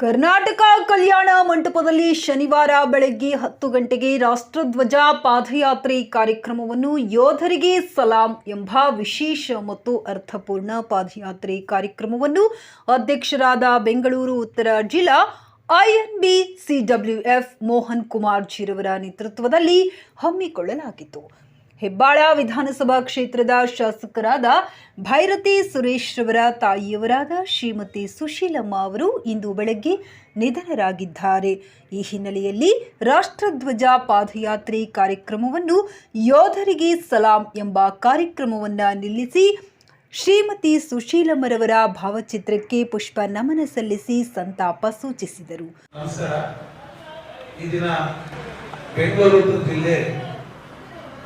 ಕರ್ನಾಟಕ ಕಲ್ಯಾಣ ಮಂಟಪದಲ್ಲಿ ಶನಿವಾರ ಬೆಳಗ್ಗೆ ಹತ್ತು ಗಂಟೆಗೆ ರಾಷ್ಟ್ರಧ್ವಜ ಪಾದಯಾತ್ರೆ ಕಾರ್ಯಕ್ರಮವನ್ನು ಯೋಧರಿಗೆ ಸಲಾಂ ಎಂಬ ವಿಶೇಷ ಮತ್ತು ಅರ್ಥಪೂರ್ಣ ಪಾದಯಾತ್ರೆ ಕಾರ್ಯಕ್ರಮವನ್ನು ಅಧ್ಯಕ್ಷರಾದ ಬೆಂಗಳೂರು, ಉತ್ತರ ಜಿಲ್ಲಾ ಐಎನ್ಬಿ ಸಿಡಬ್ಲ್ಯೂಎಫ್ ಮೋಹನ್ ಕುಮಾರ್ ಜೀರವರ ನೇತೃತ್ವದಲ್ಲಿ ಹಮ್ಮಿಕೊಳ್ಳಲಾಗಿತ್ತು. ಹೆಬ್ಬಾಳ ವಿಧಾನಸಭಾ ಕ್ಷೇತ್ರದ ಶಾಸಕರಾದ ಭೈರತಿ ಸುರೇಶ್ ರವರ ತಾಯಿಯವರಾದ ಶ್ರೀಮತಿ ಸುಶೀಲಮ್ಮ ಅವರು ಇಂದು ಬೆಳಗ್ಗೆ ನಿಧನರಾಗಿದ್ದಾರೆ. ಈ ಹಿನ್ನೆಲೆಯಲ್ಲಿ ರಾಷ್ಟ್ರಧ್ವಜ ಪಾದಯಾತ್ರೆ ಕಾರ್ಯಕ್ರಮವನ್ನು ಯೋಧರಿಗೆ ಸಲಾಂ ಎಂಬ ಕಾರ್ಯಕ್ರಮವನ್ನು ನಿಲ್ಲಿಸಿ ಶ್ರೀಮತಿ ಸುಶೀಲಮ್ಮರವರ ಭಾವಚಿತ್ರಕ್ಕೆ ಪುಷ್ಪ ನಮನ ಸಲ್ಲಿಸಿ ಸಂತಾಪ ಸೂಚಿಸಿದರು. ಬೆಂಗಳೂರು ಜಿಲ್ಲೆ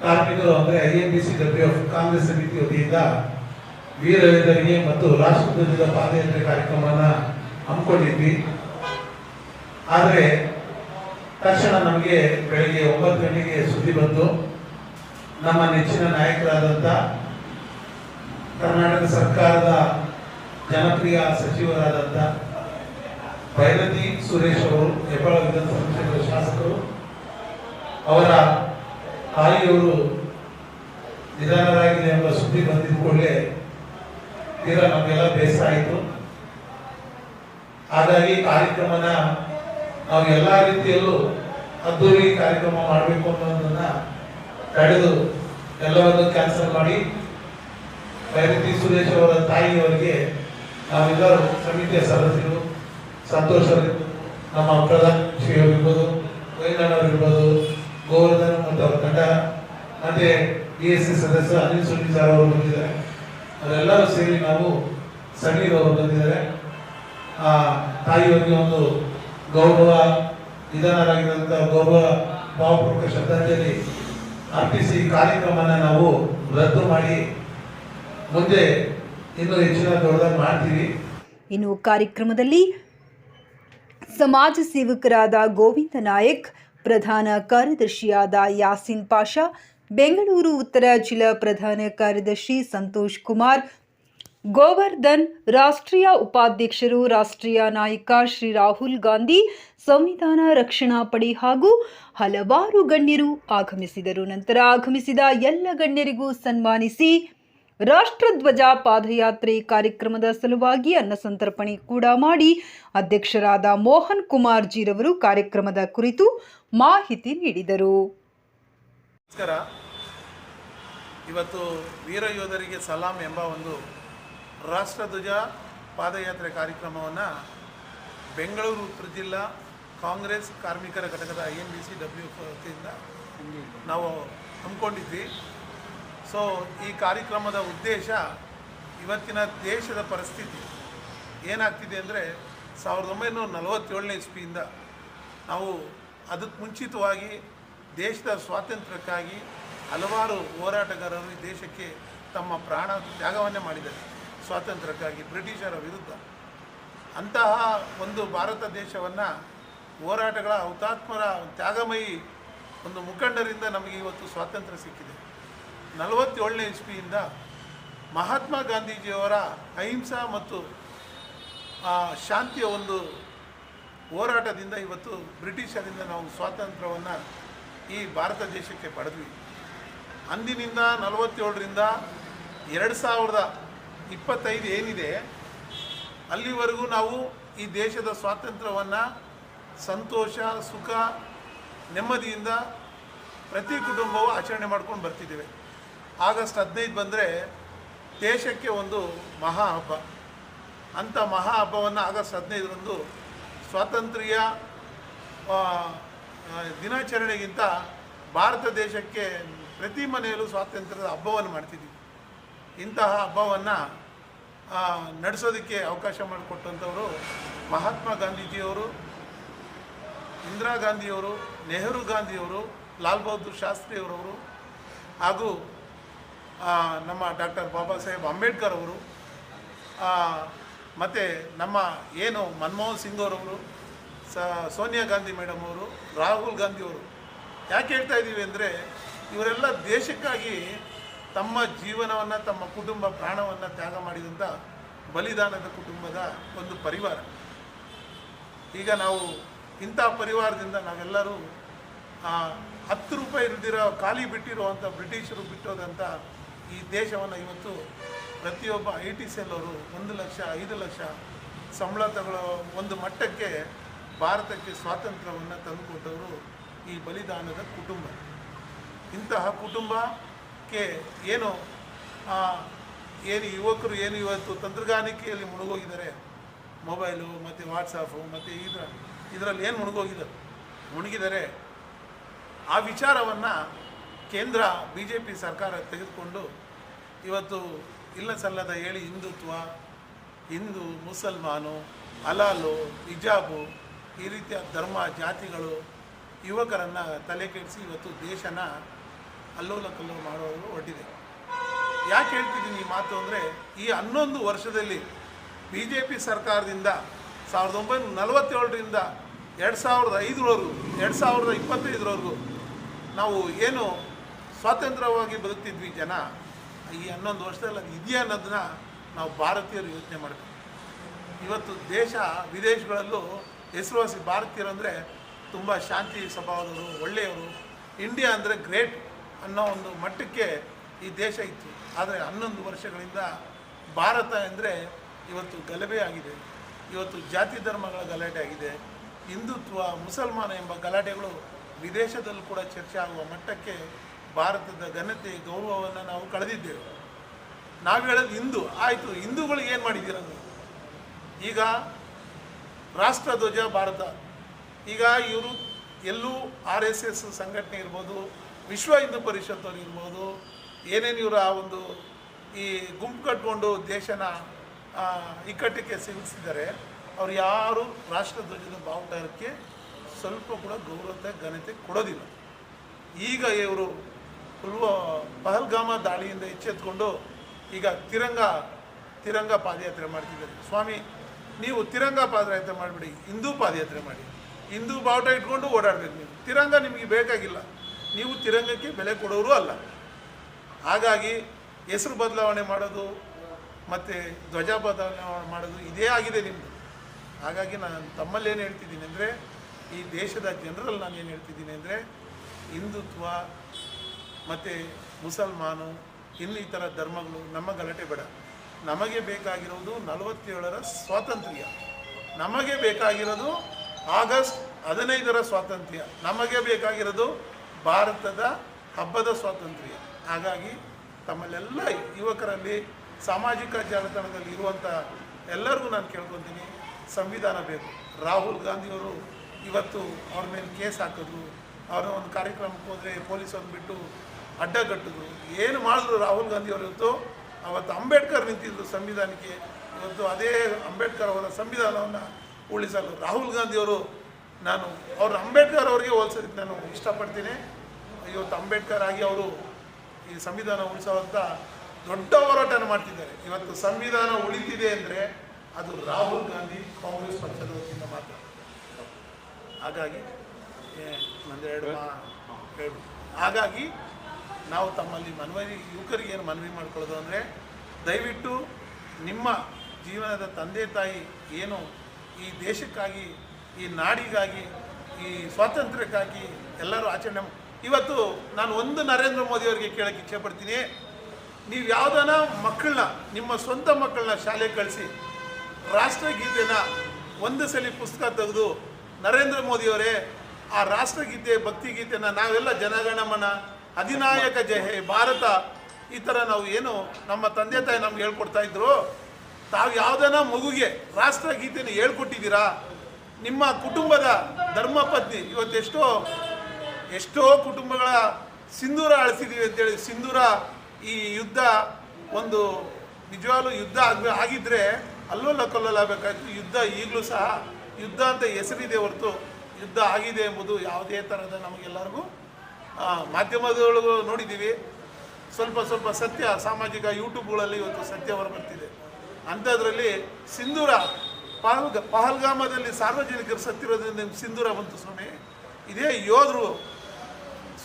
ಕಾರ್ಮಿಕರು ಅಂದರೆ I N B C W F Congress ಸಮಿತಿ ವತಿಯಿಂದ ವೀರ ಯೋಧರಿಗೆ ಮತ್ತು ರಾಷ್ಟ್ರಧ್ವಜದ ಪಾದಯಾತ್ರೆ ಕಾರ್ಯಕ್ರಮನ ಹಮ್ಮಿಕೊಂಡಿದ್ವಿ. ಆದರೆ ತಕ್ಷಣ ನಮಗೆ ಬೆಳಗ್ಗೆ ಒಂಬತ್ತು ಗಂಟೆಗೆ ಸುದ್ದಿ ಬಂತು. ನಮ್ಮ ನೆಚ್ಚಿನ ನಾಯಕರಾದಂಥ ಕರ್ನಾಟಕ ಸರ್ಕಾರದ ಜನಪ್ರಿಯ ಸಚಿವರಾದಂಥ ಭೈರತಿ ಸುರೇಶ್ ಅವರು, ಹೆಬ್ಬಾಳ ವಿಧಾನಸಭಾ ಕ್ಷೇತ್ರದ ಶಾಸಕರು, ಅವರ ತಾಯಿಯವರು ನಿಧನರಾಗಿದೆ ಎಂಬ ಸುದ್ದಿ ಬಂದಿದ್ದ ಕೂಡಲೇ ತೀರಾ ನಮಗೆಲ್ಲ ಬೇಸರ ಆಯಿತು. ಹಾಗಾಗಿ ಕಾರ್ಯಕ್ರಮನ ನಾವು ಎಲ್ಲ ರೀತಿಯಲ್ಲೂ ಅದ್ದೂರಿ ಕಾರ್ಯಕ್ರಮ ಮಾಡಬೇಕು ಅನ್ನೋದನ್ನ ತಡೆದು ಎಲ್ಲವನ್ನು ಕ್ಯಾನ್ಸಲ್ ಮಾಡಿ ಭೈರತಿ ಸುರೇಶ್ ಅವರ ತಾಯಿಯವರಿಗೆ ನಾವೆಲ್ಲರೂ ಸಮಿತಿಯ ಸದಸ್ಯರು ಸಂತೋಷ ನಮ್ಮ ಪ್ರಧಾನ ಶ್ರೀಯವರು ಇರ್ಬೋದು ವೈನಣ್ಣವ್ರು ಇರ್ಬೋದು ಗೋವರ್ಧನ್ ಮತ್ತು ಅವರ ತಂಡ ಮತ್ತೆ ಬಿ ಎಸ್ ಸಿ ಸದಸ್ಯ ಅನಿಲ್ ಸುನಿಲ್ ಅವರು ಬಂದಿದ್ದಾರೆ. ಅವರೆಲ್ಲರೂ ಸೇರಿ ನಾವು ಸಮೀರ್ ಅವರು ಬಂದಿದ್ದಾರೆ. ಆ ತಾಯಿಯವರಿಗೆ ಒಂದು ಗೌರವ ನಿಧನರಾಗಿರುವಂಥ ಗೌರವ, ಭಾವಪೂರ್ವಕ ಶ್ರದ್ಧಾಂಜಲಿ ಅರ್ಪಿಸಿ ಕಾರ್ಯಕ್ರಮನ ನಾವು ರದ್ದು ಮಾಡಿ ಮುಂದೆ ಇನ್ನೂ ಹೆಚ್ಚಿನ ದೊಡ್ಡದಾಗಿ ಮಾಡ್ತೀವಿ. ಇನ್ನು ಕಾರ್ಯಕ್ರಮದಲ್ಲಿ ಸಮಾಜ ಸೇವಕರಾದ ಗೋವಿಂದ ನಾಯಕ್, ಪ್ರಧಾನ ಕಾರ್ಯದರ್ಶಿಯಾದ ಯಾಸಿನ್ ಪಾಷಾ ಬೆಂಗಳೂರು ಉತ್ತರ ಜಿಲ್ಲಾ ಪ್ರಧಾನ ಕಾರ್ಯದರ್ಶಿ ಸಂತೋಷ್ ಕುಮಾರ್, ಗೋವರ್ಧನ್ ರಾಷ್ಟ್ರೀಯ ಉಪಾಧ್ಯಕ್ಷರು, ರಾಷ್ಟ್ರೀಯ ನಾಯಕ ಶ್ರೀ ರಾಹುಲ್ ಗಾಂಧಿ, ಸಂವಿಧಾನ ರಕ್ಷಣಾ ಪಡೆ ಹಾಗೂ ಹಲವಾರು ಗಣ್ಯರು ಆಗಮಿಸಿದರು. ನಂತರ ಆಗಮಿಸಿದ ಎಲ್ಲ ಗಣ್ಯರಿಗೂ ಸನ್ಮಾನಿಸಿ ರಾಷ್ಟ್ರಧ್ವಜ ಪಾದಯಾತ್ರೆ ಕಾರ್ಯಕ್ರಮದ ಸಲುವಾಗಿ ಅನ್ನ ಸಂತರ್ಪಣೆ ಕೂಡ ಮಾಡಿ ಅಧ್ಯಕ್ಷರಾದ ಮೋಹನ್ ಕುಮಾರ್ ಜೀರವರು ಕಾರ್ಯಕ್ರಮದ ಕುರಿತು ಮಾಹಿತಿ ನೀಡಿದರು. ನಮಸ್ಕಾರ. ಇವತ್ತು ವೀರ ಯೋಧರಿಗೆ ಸಲಾಂ ಎಂಬ ಒಂದು ರಾಷ್ಟ್ರಧ್ವಜ ಪಾದಯಾತ್ರೆ ಕಾರ್ಯಕ್ರಮವನ್ನು ಬೆಂಗಳೂರು ಉತ್ತರ ಜಿಲ್ಲಾ ಕಾಂಗ್ರೆಸ್ ಕಾರ್ಮಿಕರ ಘಟಕದ I N B C W ವತಿಯಿಂದ ನಾವು ಹಮ್ಮಿಕೊಂಡಿದ್ವಿ. ಸೊ ಈ ಕಾರ್ಯಕ್ರಮದ ಉದ್ದೇಶ ಇವತ್ತಿನ ದೇಶದ ಪರಿಸ್ಥಿತಿ ಏನಾಗ್ತಿದೆ ಅಂದರೆ ಸಾವಿರದ ಒಂಬೈನೂರ ನಲವತ್ತೇಳನೇ ಇಸ್ವಿಯಿಂದ ನಾವು ಅದಕ್ಕೆ ಮುಂಚಿತವಾಗಿ ದೇಶದ ಸ್ವಾತಂತ್ರ್ಯಕ್ಕಾಗಿ ಹಲವಾರು ಹೋರಾಟಗಾರರು ಈ ದೇಶಕ್ಕೆ ತಮ್ಮ ಪ್ರಾಣ ತ್ಯಾಗವನ್ನೇ ಮಾಡಿದ್ದಾರೆ. ಸ್ವಾತಂತ್ರ್ಯಕ್ಕಾಗಿ ಬ್ರಿಟಿಷರ ವಿರುದ್ಧ. ಅಂತಹ ಒಂದು ಭಾರತ ದೇಶವನ್ನು ಹೋರಾಟಗಳ ಹುತಾತ್ಮರ ತ್ಯಾಗಮಯಿ ಒಂದು ಮುಖಂಡರಿಂದ ನಮಗೆ ಇವತ್ತು ಸ್ವಾತಂತ್ರ್ಯ ಸಿಕ್ಕಿದೆ. ನಲವತ್ತೇಳನೇ ಇಸ್ವಿಯಿಂದ ಮಹಾತ್ಮ ಗಾಂಧೀಜಿಯವರ ಅಹಿಂಸಾ ಮತ್ತು ಶಾಂತಿಯ ಒಂದು ಹೋರಾಟದಿಂದ ಇವತ್ತು ಬ್ರಿಟಿಷರಿಂದ ನಾವು ಸ್ವಾತಂತ್ರ್ಯವನ್ನು ಈ ಭಾರತ ದೇಶಕ್ಕೆ ಪಡೆದ್ವಿ. ಅಂದಿನಿಂದ ನಲವತ್ತೇಳರಿಂದ ಎರಡು ಸಾವಿರದ ಇಪ್ಪತ್ತೈದು ಏನಿದೆ, ಅಲ್ಲಿವರೆಗೂ ನಾವು ಈ ದೇಶದ ಸ್ವಾತಂತ್ರ್ಯವನ್ನು ಸಂತೋಷ, ಸುಖ, ನೆಮ್ಮದಿಯಿಂದ ಪ್ರತಿ ಕುಟುಂಬವು ಆಚರಣೆ ಮಾಡ್ಕೊಂಡು ಬರ್ತಿದ್ದೇವೆ. ಆಗಸ್ಟ್ ಹದಿನೈದು ಬಂದರೆ ದೇಶಕ್ಕೆ ಒಂದು ಮಹಾ ಹಬ್ಬ. ಅಂಥ ಮಹಾ ಹಬ್ಬವನ್ನು ಆಗಸ್ಟ್ ಹದಿನೈದರಂದು ಸ್ವಾತಂತ್ರ್ಯ ದಿನಾಚರಣೆಗಿಂತ ಭಾರತ ದೇಶಕ್ಕೆ ಪ್ರತಿ ಮನೆಯಲ್ಲೂ ಸ್ವಾತಂತ್ರ್ಯದ ಹಬ್ಬವನ್ನು ಮಾಡ್ತಿದ್ದೀವಿ ಇಂತಹ ಹಬ್ಬವನ್ನು ನಡೆಸೋದಕ್ಕೆ ಅವಕಾಶ ಮಾಡಿಕೊಟ್ಟಂಥವರು ಮಹಾತ್ಮ ಗಾಂಧೀಜಿಯವರು, ಇಂದಿರಾ ಗಾಂಧಿಯವರು, ನೆಹರು ಗಾಂಧಿಯವರು, ಲಾಲ್ ಬಹದ್ದೂರ್ ಶಾಸ್ತ್ರಿಯವರವರು ಹಾಗೂ ನಮ್ಮ ಡಾಕ್ಟರ್ ಬಾಬಾ ಸಾಹೇಬ್ ಅಂಬೇಡ್ಕರ್ ಅವರು ಮತ್ತು ನಮ್ಮ ಏನು ಮನಮೋಹನ್ ಸಿಂಗ್ ಅವರವರು ಸೋನಿಯಾ ಗಾಂಧಿ ಮೇಡಮ್ ಅವರು, ರಾಹುಲ್ ಗಾಂಧಿ ಅವರು, ಯಾಕೆ ಹೇಳ್ತಾ ಇದ್ದೀವಿ ಅಂದರೆ ಇವರೆಲ್ಲ ದೇಶಕ್ಕಾಗಿ ತಮ್ಮ ಜೀವನವನ್ನು, ತಮ್ಮ ಕುಟುಂಬ ಪ್ರಾಣವನ್ನು ತ್ಯಾಗ ಮಾಡಿದಂಥ ಬಲಿದಾನದ ಕುಟುಂಬದ ಒಂದು ಪರಿವಾರ. ಈಗ ನಾವು ಇಂಥ ಪರಿವಾರದಿಂದ ನಾವೆಲ್ಲರೂ ಹತ್ತು ರೂಪಾಯಿ ಇಲ್ದಿರೋ, ಖಾಲಿ ಬಿಟ್ಟಿರುವಂಥ ಬ್ರಿಟಿಷರು ಬಿಟ್ಟೋದಂಥ ಈ ದೇಶವನ್ನು ಇವತ್ತು ಪ್ರತಿಯೊಬ್ಬ ಐ ಟಿ ಸೆಲ್ ಅವರು ಒಂದು ಲಕ್ಷ, ಐದು ಲಕ್ಷ ಸಂಬಳ ತಗೊಳ್ಳೋ ಒಂದು ಮಟ್ಟಕ್ಕೆ ಭಾರತಕ್ಕೆ ಸ್ವಾತಂತ್ರ್ಯವನ್ನು ತಂದುಕೊಟ್ಟವರು ಈ ಬಲಿದಾನದ ಕುಟುಂಬ. ಇಂತಹ ಕುಟುಂಬಕ್ಕೆ ಏನು ಏನು ಯುವಕರು ಏನು ಇವತ್ತು ತಂತ್ರಗಾರಿಕೆಯಲ್ಲಿ ಮುಳುಗೋಗಿದ್ದಾರೆ? ಮೊಬೈಲು, ಮತ್ತು ವಾಟ್ಸಪ್ಪು ಮತ್ತು ಇದರ, ಇದರಲ್ಲಿ ಏನು ಮುಳುಗೋಗಿದ್ದಾರೆ ಮುಳುಗಿದ್ದಾರೆ ಆ ವಿಚಾರವನ್ನು ಕೇಂದ್ರ ಬಿ ಜೆ ಪಿ ಸರ್ಕಾರ ತೆಗೆದುಕೊಂಡು ಇವತ್ತು ಇಲ್ಲ ಸಲ್ಲದ ಹೇಳಿ ಹಿಂದುತ್ವ, ಹಿಂದೂ, ಮುಸಲ್ಮಾನು ಅಲಾಲು ಹಿಜಾಬು ಈ ರೀತಿಯ ಧರ್ಮ ಜಾತಿಗಳು ಯುವಕರನ್ನು ತಲೆ ಕೆಡಿಸಿ ಇವತ್ತು ದೇಶನ ಅಲ್ಲೋಲ ಕಲ್ಲೋಲ ಮಾಡೋದು ಹೊಟ್ಟಿದೆ ಯಾಕೆ ಹೇಳ್ತಿದ್ದೀನಿ ಈ ಮಾತು ಅಂದರೆ, ಈ ಹನ್ನೊಂದು ವರ್ಷದಲ್ಲಿ ಬಿ ಜೆ ಪಿ ಸರ್ಕಾರದಿಂದ ಸಾವಿರದ ಒಂಬೈನೂರ ನಲವತ್ತೇಳರಿಂದ ಎರಡು ಸಾವಿರದ ಐದರವರೆಗೂ, ಎರಡು ಸಾವಿರದ ಇಪ್ಪತ್ತೈದರವರೆಗೂ ನಾವು ಏನು ಸ್ವಾತಂತ್ರ್ಯವಾಗಿ ಬದುಕ್ತಿದ್ವಿ ಜನ, ಈ ಹನ್ನೊಂದು ವರ್ಷದಲ್ಲಿ ಅದು ಇದೆಯಾ ಅನ್ನೋದನ್ನ ನಾವು ಭಾರತೀಯರು ಯೋಚನೆ ಮಾಡಬೇಕು. ಇವತ್ತು ದೇಶ ವಿದೇಶಗಳಲ್ಲೂ ಹೆಸರುವಾಸಿ ಭಾರತೀಯರು ಅಂದರೆ ತುಂಬ ಶಾಂತಿ ಸ್ವಭಾವದವರು, ಒಳ್ಳೆಯವರು. ಇಂಡಿಯಾ ಅಂದರೆ ಗ್ರೇಟ್ ಅನ್ನೋ ಒಂದು ಮಟ್ಟಕ್ಕೆ ಈ ದೇಶ ಇತ್ತು. ಆದರೆ ಹನ್ನೊಂದು ವರ್ಷಗಳಿಂದ ಭಾರತ ಅಂದರೆ ಇವತ್ತು ಗಲಭೆ ಆಗಿದೆ. ಇವತ್ತು ಜಾತಿ ಧರ್ಮಗಳ ಗಲಾಟೆ ಆಗಿದೆ. ಹಿಂದುತ್ವ, ಮುಸಲ್ಮಾನ ಎಂಬ ಗಲಾಟೆಗಳು ವಿದೇಶದಲ್ಲೂ ಕೂಡ ಚರ್ಚೆ ಆಗುವ ಮಟ್ಟಕ್ಕೆ ಭಾರತದ ಘನತೆ, ಗೌರವವನ್ನು ನಾವು ಕಳೆದಿದ್ದೇವೆ. ನಾವು ಹೇಳೋದು ಹಿಂದೂ. ಆಯಿತು ಹಿಂದೂಗಳಿಗೆ ಏನು ಮಾಡಿದ್ದೀರ ಈಗ ರಾಷ್ಟ್ರಧ್ವಜ ಭಾರತ. ಈಗ ಇವರು ಎಲ್ಲೂ ಆರ್ ಎಸ್ ಎಸ್ ಸಂಘಟನೆ ಇರ್ಬೋದು, ವಿಶ್ವ ಹಿಂದೂ ಪರಿಷತ್ ಇರ್ಬೋದು, ಏನೇನು ಆ ಒಂದು ಈ ಗುಂಪು ಕಟ್ಕೊಂಡು ದೇಶನ ಇಕ್ಕಟ್ಟಿಗೆ ಸಿಗಿಸಿದ್ದಾರೆ ಅವ್ರು ಯಾರು ರಾಷ್ಟ್ರಧ್ವಜದ ಬಾವುಟಕ್ಕೆ ಸ್ವಲ್ಪ ಕೂಡ ಗೌರವತೆ, ಘನತೆ ಕೊಡೋದಿಲ್ಲ. ಈಗ ಇವರು ಪುಲ್ವ ಪಹಲ್ಗಾಮ ದಾಳಿಯಿಂದ ಎಚ್ಚೆತ್ಕೊಂಡು ಈಗ ತಿರಂಗ ತಿರಂಗ ಪಾದಯಾತ್ರೆ ಮಾಡ್ತಿದ್ದಾರೆ. ಸ್ವಾಮಿ ನೀವು ತಿರಂಗ ಪಾದಯಾತ್ರೆ ಮಾಡಿಬಿಡಿ, ಹಿಂದೂ ಪಾದಯಾತ್ರೆ ಮಾಡಿ. ಹಿಂದೂ ಬಾವುಟ ಇಟ್ಕೊಂಡು ಓಡಾಡಬೇಕು ನೀವು. ತಿರಂಗ ನಿಮಗೆ ಬೇಕಾಗಿಲ್ಲ. ನೀವು ತಿರಂಗಕ್ಕೆ ಬೆಲೆ ಕೊಡೋರು ಅಲ್ಲ. ಹಾಗಾಗಿ ಹೆಸರು ಬದಲಾವಣೆ ಮಾಡೋದು ಮತ್ತು ಧ್ವಜ ಬದಲಾವಣೆ ಮಾಡೋದು ಇದೇ ಆಗಿದೆ ನಿಮ್ಮದು ಹಾಗಾಗಿ ನಾನು ತಮ್ಮಲ್ಲಿ ಏನು ಹೇಳ್ತಿದ್ದೀನಿ ಅಂದರೆ, ಈ ದೇಶದ ಜನರಲ್ಲಿ ನಾನು ಏನು ಹೇಳ್ತಿದ್ದೀನಿ ಅಂದರೆ, ಹಿಂದುತ್ವ ಮತ್ತು ಮುಸಲ್ಮಾನು ಇನ್ನಿತರ ಧರ್ಮಗಳು ನಮ್ಮ ಗಲಾಟೆ ಬೇಡ. ನಮಗೆ ಬೇಕಾಗಿರೋದು ನಲವತ್ತೇಳರ ಸ್ವಾತಂತ್ರ್ಯ. ನಮಗೆ ಬೇಕಾಗಿರೋದು ಆಗಸ್ಟ್ ಹದಿನೈದರ ಸ್ವಾತಂತ್ರ್ಯ. ನಮಗೆ ಬೇಕಾಗಿರೋದು ಭಾರತದ ಹಬ್ಬದ ಸ್ವಾತಂತ್ರ್ಯ. ಹಾಗಾಗಿ ತಮ್ಮಲ್ಲೆಲ್ಲ ಯುವಕರಲ್ಲಿ, ಸಾಮಾಜಿಕ ಜಾಲತಾಣದಲ್ಲಿ ಇರುವಂಥ ಎಲ್ಲರಿಗೂ ನಾನು ಕೇಳ್ಕೊತೀನಿ, ಸಂವಿಧಾನ ಬೇಕು. ರಾಹುಲ್ ಗಾಂಧಿಯವರು ಇವತ್ತು ಅವ್ರ ಮೇಲೆ ಕೇಸ್ ಹಾಕಿದ್ರು. ಅವರ ಒಂದು ಕಾರ್ಯಕ್ರಮಕ್ಕೆ ಹೋದರೆ ಪೊಲೀಸವ್ರನ್ನ ಬಿಟ್ಟು ಅಡ್ಡ ಕಟ್ಟಿದ್ರು. ಏನು ಮಾಡಿದ್ರು ರಾಹುಲ್ ಗಾಂಧಿಯವರು ಇವತ್ತು? ಅವತ್ತು ಅಂಬೇಡ್ಕರ್ ನಿಂತಿದ್ದು ಸಂವಿಧಾನಕ್ಕೆ ಇವತ್ತು ಅದೇ ಅಂಬೇಡ್ಕರ್ ಅವರ ಸಂವಿಧಾನವನ್ನು ಉಳಿಸಲು. ರಾಹುಲ್ ಗಾಂಧಿಯವರು ನಾನು ಅವರು ಅಂಬೇಡ್ಕರ್ ಅವರಿಗೆ ಹೋಲಿಸೋದಕ್ಕೆ ನಾನು ಇಷ್ಟಪಡ್ತೀನಿ. ಇವತ್ತು ಅಂಬೇಡ್ಕರ್ ಆಗಿ ಅವರು ಈ ಸಂವಿಧಾನ ಉಳಿಸೋವಂಥ ದೊಡ್ಡ ಹೋರಾಟನ ಮಾಡ್ತಿದ್ದಾರೆ. ಇವತ್ತು ಸಂವಿಧಾನ ಉಳಿತಿದೆ ಅಂದರೆ ಅದು ರಾಹುಲ್ ಗಾಂಧಿ ಕಾಂಗ್ರೆಸ್ ಪಕ್ಷದ ವತಿಯಿಂದ ಮಾತ್ರ. ಹಾಗಾಗಿ ಏ, ನಂದೆರಡು ಮಾ ಹೇಳು ಹಾಗಾಗಿ ನಾವು ತಮ್ಮಲ್ಲಿ ಮನವಿ ಯುವಕರಿಗೆ ಏನು ಮನವಿ ಮಾಡ್ಕೊಳ್ಳೋದು ಅಂದರೆ ದಯವಿಟ್ಟು ನಿಮ್ಮ ಜೀವನದ ತಂದೆ ತಾಯಿ ಏನು ಈ ದೇಶಕ್ಕಾಗಿ, ಈ ನಾಡಿಗಾಗಿ, ಈ ಸ್ವಾತಂತ್ರ್ಯಕ್ಕಾಗಿ ಎಲ್ಲರೂ ಆಚರಣೆ ಇವತ್ತು ನಾನು ಒಂದು ನರೇಂದ್ರ ಮೋದಿಯವರಿಗೆ ಇಚ್ಛೆ ಪಡ್ತೀನಿ. ನೀವು ಯಾವುದನ ಮಕ್ಕಳನ್ನ ನಿಮ್ಮ ಸ್ವಂತ ಮಕ್ಕಳನ್ನ ಶಾಲೆಗೆ ಕಳಿಸಿ, ರಾಷ್ಟ್ರಗೀತೆನ ಒಂದು ಸಲ ಪುಸ್ತಕ ತೆಗೆದು ನರೇಂದ್ರ ಮೋದಿಯವರೇ ಆ ರಾಷ್ಟ್ರಗೀತೆ, ಭಕ್ತಿಗೀತೆನ ನಾವೆಲ್ಲ ಜನಗಣಮನ ಅಧಿನಾಯಕ ಜಯ ಭಾರತ, ಈ ಥರ ನಾವು ಏನು ನಮ್ಮ ತಂದೆ ತಾಯಿ ನಮ್ಗೆ ಹೇಳ್ಕೊಡ್ತಾ ಇದ್ರು. ತಾವು ಯಾವುದನ ಮಗುಗೆ ರಾಷ್ಟ್ರಗೀತೆನ ಹೇಳ್ಕೊಟ್ಟಿದ್ದೀರಾ? ನಿಮ್ಮ ಕುಟುಂಬದ ಧರ್ಮಪತ್ನಿ ಇವತ್ತೆಷ್ಟೋ ಎಷ್ಟೋ ಕುಟುಂಬಗಳ ಸಿಂಧೂರ ಅಳಿಸಿದೀವಿ ಅಂತೇಳಿ. ಸಿಂಧೂರ ಈ ಯುದ್ಧ ಒಂದು ನಿಜವಾಗ್ಲೂ ಯುದ್ಧ ಆಗ ಆಗಿದ್ರೆ ಅಲ್ಲೋಲ ಕಲ್ಲೋಲ ಯುದ್ಧ ಈಗಲೂ ಸಹ, ಯುದ್ಧ ಅಂತ ಹೆಸರಿದೆ ಹೊರತು ಯುದ್ಧ ಆಗಿದೆ ಎಂಬುದು ಯಾವುದೇ ಥರದ ನಮಗೆಲ್ಲರಿಗೂ ಮಾಧ್ಯಮದೊಳಗೂ ನೋಡಿದ್ದೀವಿ. ಸ್ವಲ್ಪ ಸ್ವಲ್ಪ ಸತ್ಯ, ಸಾಮಾಜಿಕ ಯೂಟ್ಯೂಬ್ಗಳಲ್ಲಿ ಇವತ್ತು ಸತ್ಯ ಹೊರಬರ್ತಿದೆ. ಅಂಥದ್ರಲ್ಲಿ ಸಿಂಧೂರ, ಪಹಲ್ಗ, ಪಹಲ್ಗಾಮದಲ್ಲಿ ಸಾರ್ವಜನಿಕರು ಸತ್ತಿರೋದ್ರಿಂದ ನಿಮ್ಗೆ ಸಿಂಧೂರ ಬಂತು ಸ್ವಾಮಿ. ಇದೇ ಯೋಧರು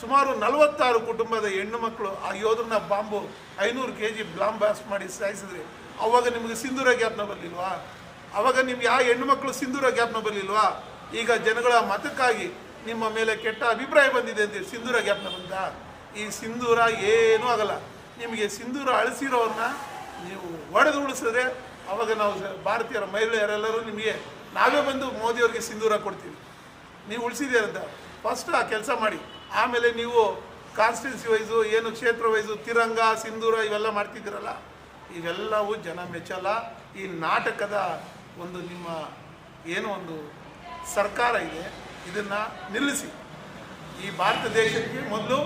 ಸುಮಾರು ನಲವತ್ತಾರು ಕುಟುಂಬದ ಹೆಣ್ಣು ಮಕ್ಕಳು ಆ ಯೋಧರನ್ನ ಬಾಂಬು ಐನೂರು ಕೆ ಜಿ ಬ್ಲಾಂಬ್ ಮಾಡಿ ಸಾಯಿಸಿದ್ರಿ. ಅವಾಗ ನಿಮಗೆ ಸಿಂಧೂರ ಗ್ಯಾಪ್ನ ಬರಲಿಲ್ವಾ? ಅವಾಗ ನಿಮ್ಗೆ ಆ ಹೆಣ್ಣು ಮಕ್ಕಳು ಸಿಂಧೂರ ಗ್ಯಾಪ್ನ ಬರಲಿಲ್ವಾ? ಈಗ ಜನಗಳ ಮತಕ್ಕಾಗಿ ನಿಮ್ಮ ಮೇಲೆ ಕೆಟ್ಟ ಅಭಿಪ್ರಾಯ ಬಂದಿದೆ ಅಂತ ಸಿಂಧೂರ ಜ್ಞಾಪನ ಬಂದ. ಈ ಸಿಂಧೂರ ಏನೂ ಆಗಲ್ಲ. ನಿಮಗೆ ಸಿಂಧೂರ ಅಳಿಸಿರೋರನ್ನ ನೀವು ಒಡೆದು ಉಳಿಸಿದ್ರೆ ಅವಾಗ ನಾವು ಭಾರತೀಯರ ಮಹಿಳೆಯರೆಲ್ಲರೂ ನಿಮಗೆ ನಾವೇ ಬಂದು ಮೋದಿಯವ್ರಿಗೆ ಸಿಂಧೂರ ಕೊಡ್ತೀವಿ. ನೀವು ಉಳಿಸಿದ್ದೀರಂತ ಫಸ್ಟ್ ಆ ಕೆಲಸ ಮಾಡಿ. ಆಮೇಲೆ ನೀವು ಕಾನ್ಸ್ಟಿಟ್ಯೂನ್ಸಿ ವೈಸು ಏನು ಕ್ಷೇತ್ರ ವೈಸು ತಿರಂಗ, ಸಿಂಧೂರ ಇವೆಲ್ಲ ಮಾಡ್ತಿದ್ದೀರಲ್ಲ, ಇವೆಲ್ಲವೂ ಜನ ಮೆಚ್ಚಲ್ಲ. ಈ ನಾಟಕದ ಒಂದು ನಿಮ್ಮ, ಏನು ಒಂದು ಸರ್ಕಾರ ಇದೆ ಇದನ್ನು ನಿಲ್ಲಿಸಿ. ಈ ಭಾರತ ದೇಶಕ್ಕೆ ಮೊದಲು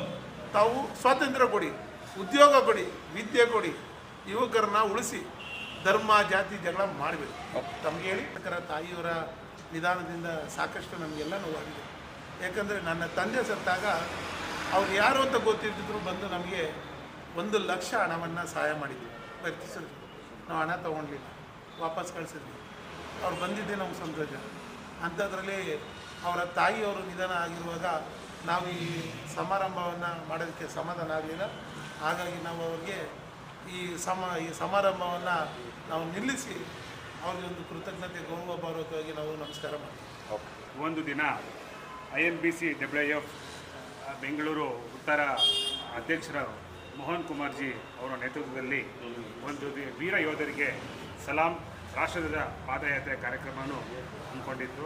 ತಾವು ಸ್ವಾತಂತ್ರ್ಯ ಕೊಡಿ, ಉದ್ಯೋಗ ಕೊಡಿ, ವಿದ್ಯೆ ಕೊಡಿ, ಯುವಕರನ್ನ ಉಳಿಸಿ, ಧರ್ಮ, ಜಾತಿ, ಜಗಳ ಮಾಡಬೇಕು. ತಮಗೆ ಹೇಳಿ, ಯಾಕಂದ್ರೆ ತಾಯಿಯವರ ನಿಧಾನದಿಂದ ಸಾಕಷ್ಟು ನಮಗೆಲ್ಲ ನೋವಾಗಿದೆ. ಯಾಕಂದರೆ ನನ್ನ ತಂದೆ ಸತ್ತಾಗ ಅವ್ರು ಯಾರು ಅಂತ ಗೊತ್ತಿದ್ದರು ಬಂದು ನಮಗೆ ಒಂದು ಲಕ್ಷ ಹಣವನ್ನು ಸಹಾಯ ಮಾಡಿದ್ವಿ ವರ್ತಿಸಿದ್ರು ನಾವು ಹಣ ತೊಗೊಂಡಿಲ್ಲ. ವಾಪಸ್ ಕಳಿಸಿದ್ವಿ. ಅವ್ರು ಬಂದಿದ್ದೆ ನಮ್ಗೆ ಸಂತೋಷ ಅಂಥದ್ರಲ್ಲಿ ಅವರ ತಾಯಿಯವರು ನಿಧನ ಆಗಿರುವಾಗ ನಾವು ಈ ಸಮಾರಂಭವನ್ನು ಮಾಡೋದಕ್ಕೆ ಸಮಾಧಾನ ಆಗಲಿಲ್ಲ. ಹಾಗಾಗಿ ನಾವು ಅವ್ರಿಗೆ ಈ ಸಮ, ಈ ಸಮಾರಂಭವನ್ನು ನಾವು ನಿಲ್ಲಿಸಿ ಅವ್ರಿಗೆ ಒಂದು ಕೃತಜ್ಞತೆ, ಗೌರವ ಗೌರವಪೂರ್ವಕವಾಗಿ ನಾವು ನಮಸ್ಕಾರ ಮಾಡ್ತೀವಿ. ಒಂದು ದಿನ I N B C W F Bengaluru ಉತ್ತರ ಅಧ್ಯಕ್ಷರ ಮೋಹನ್ ಕುಮಾರ್ಜಿ ಅವರ ನೇತೃತ್ವದಲ್ಲಿ ಒಂದು ವೀರ ಯೋಧರಿಗೆ ಸಲಾಂ ರಾಷ್ಟ್ರದ ಪಾದಯಾತ್ರೆ ಕಾರ್ಯಕ್ರಮವನ್ನು ಹಮ್ಮಿಕೊಂಡಿತ್ತು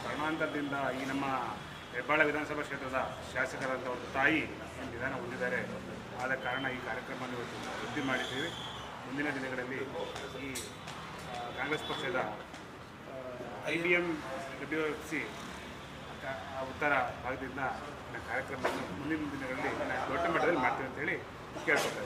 ಆ, ಈ ನಮ್ಮ ಹೆಬ್ಬಾಳ ವಿಧಾನಸಭಾ ಕ್ಷೇತ್ರದ ಶಾಸಕರಂಥ ಒಂದು ತಾಯಿ ನಿಧಾನ ಹೊಂದಿದ್ದಾರೆ. ಆದ ಕಾರಣ ಈ ಕಾರ್ಯಕ್ರಮವನ್ನು ಇವತ್ತು ವೃದ್ಧಿ ಮಾಡಿದ್ದೀವಿ. ಮುಂದಿನ ದಿನಗಳಲ್ಲಿ ಈ ಕಾಂಗ್ರೆಸ್ ಪಕ್ಷದ I B M W F C ಉತ್ತರ ಭಾಗದಿಂದ ಕಾರ್ಯಕ್ರಮವನ್ನು ಮುಂದಿನ ದಿನಗಳಲ್ಲಿ ದೊಡ್ಡ ಮಟ್ಟದಲ್ಲಿ ಮಾಡ್ತೀವಿ ಅಂತೇಳಿ ಕೇಳ್ಕೊತಾ